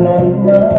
เมื่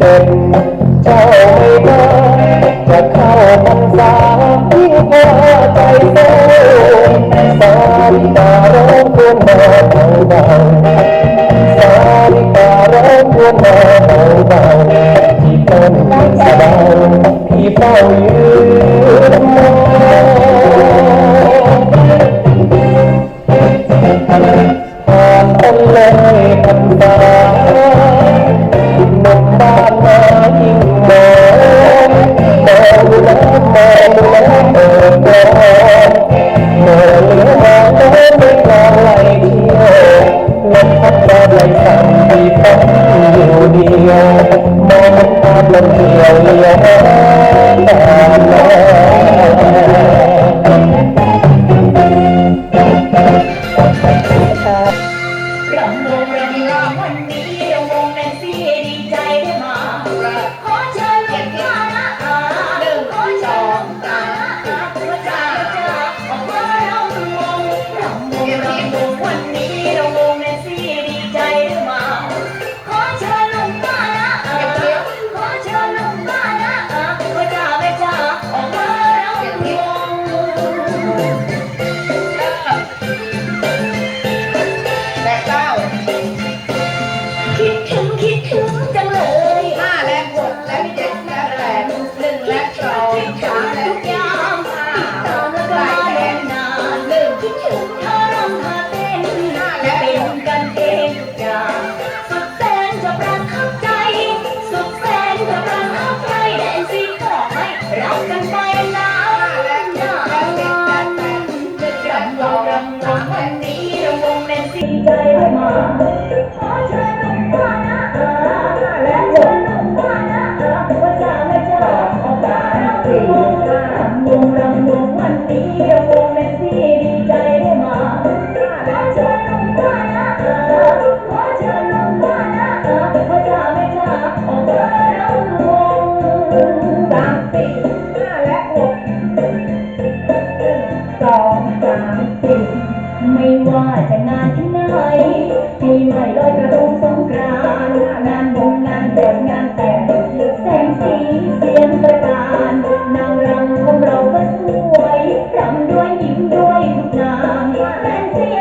เ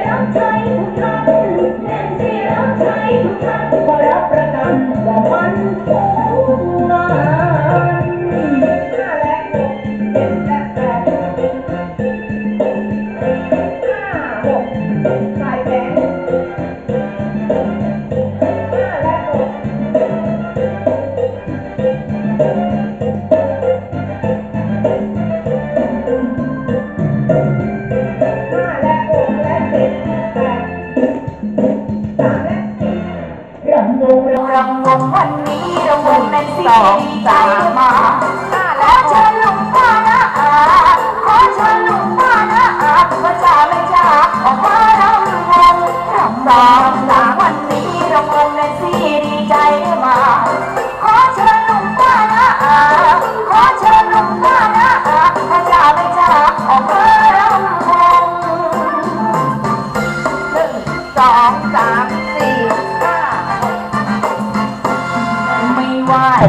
รับใจผู้ทำ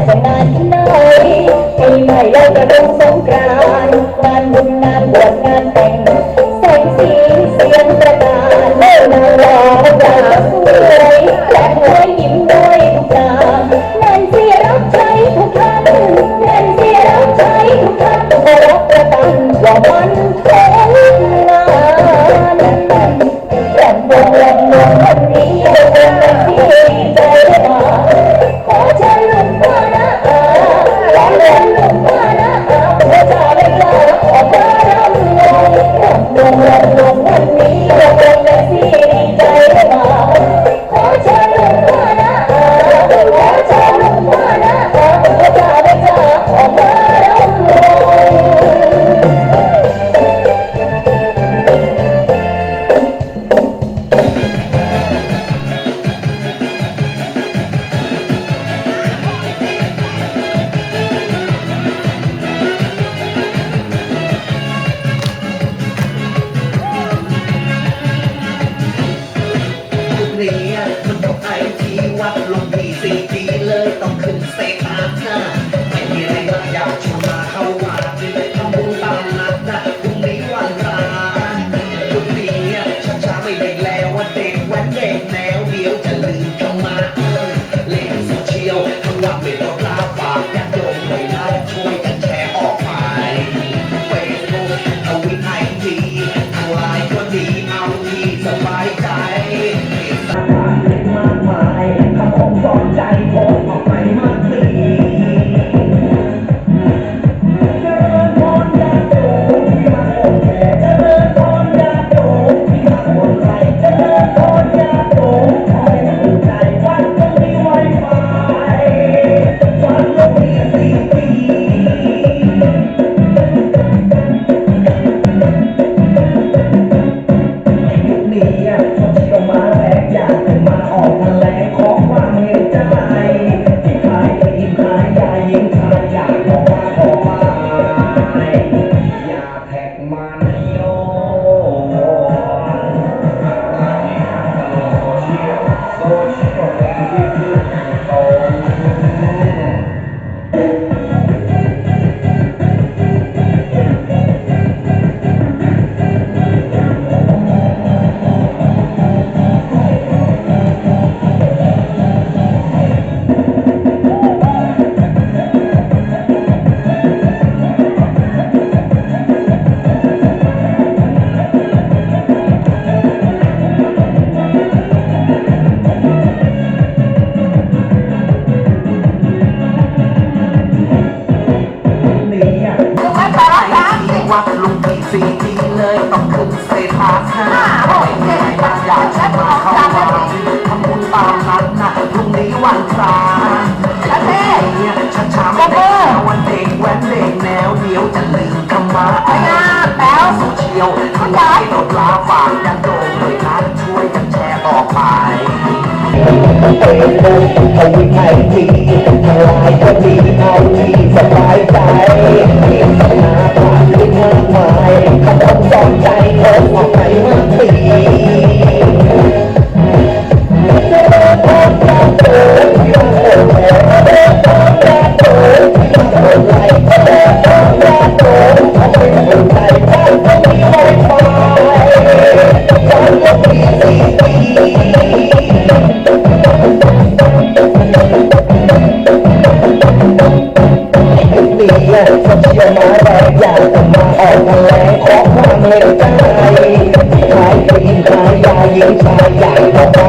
จะนานที่ไหนปีใไม่เราจะองสงกรานต์งานบุญงานบวชงานแต้องขึ้นเศษาห้าไม่มีใครอยากจะมาเข้ามาทำบุญตามนัดนะพรุ่งนี้วันพระแล้เน่ช้าชาไม่ได้วันเด็กแว้นเด็กแนวเดียวจะลืมคำว่าไอ้าแป้วสูเชียวทำให้เราปลาฝากยันโดนเลยนะช่วยกันแชร์ต่อไปต้องเตะต้องทำวิไอทีต้องทลายก็ดีเอาที่สบายใจ เขาต้องคนอมใจโขสออกไปเมื่อปี Hãy subscribe cho kênh phải Mì Gõ Để không bỏ lỡ những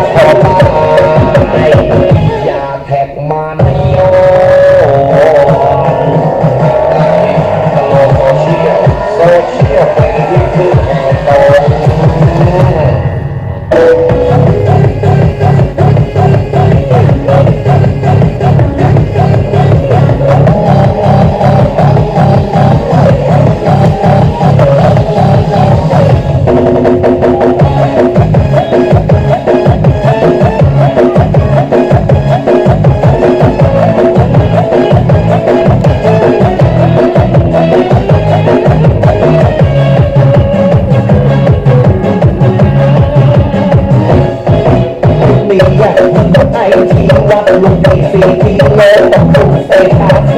ต้องตกใจตาเอ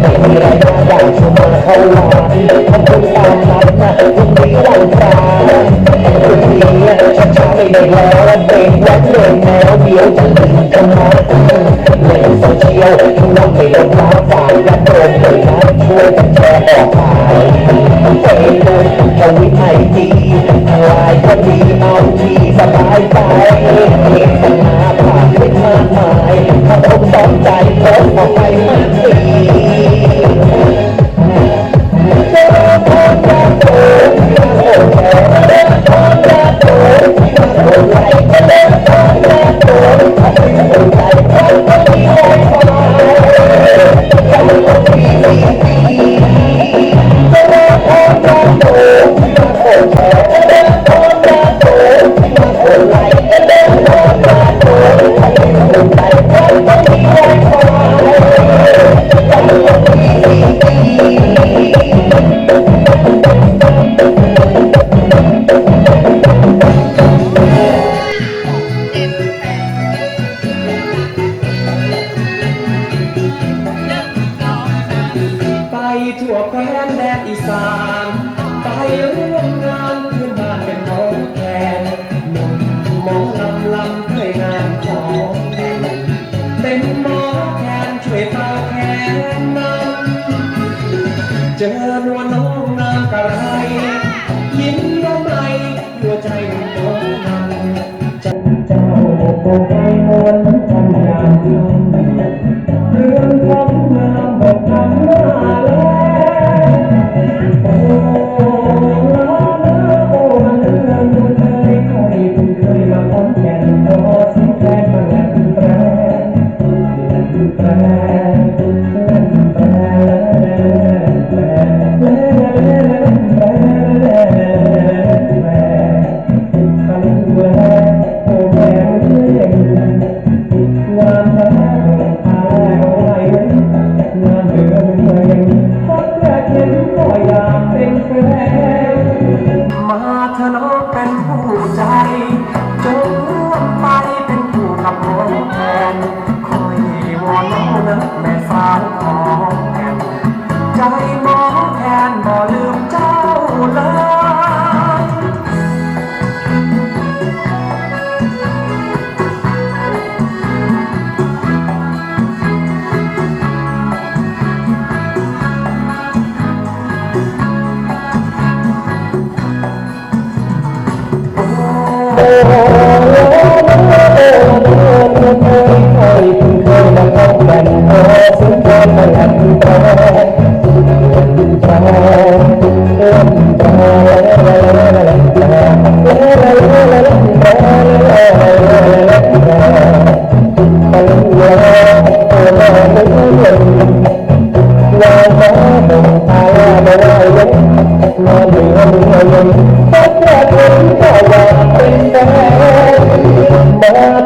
ไม่มีอะไรต้องอยากชมเขาหลามันเป็ตามนั้นะวันนี้วันตาวันนี้ฉันช้าไม่ได้แล้วเป็นวันเดียวเดียวจะถึงจะมาเล่นโซเชียลทุกน้องไปเล่นน้ำฝายและโดนเลยนะช่วยกันแชร์ออกขายเฟซบุ๊ทวิตไอจีไลน์ก็ดีเอาที่สบายใจ Bapak. โบใจปบนจันทร์ยาม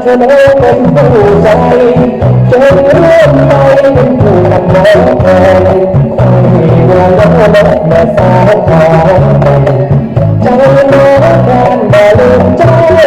ธอน้องเป็นผู้ใจจนเริ่มไปเป็นผู้นำน้องคอยคอยว่าน้องน้องมาสาวของใจน้องแทนบ่ลืมเจ้าเลย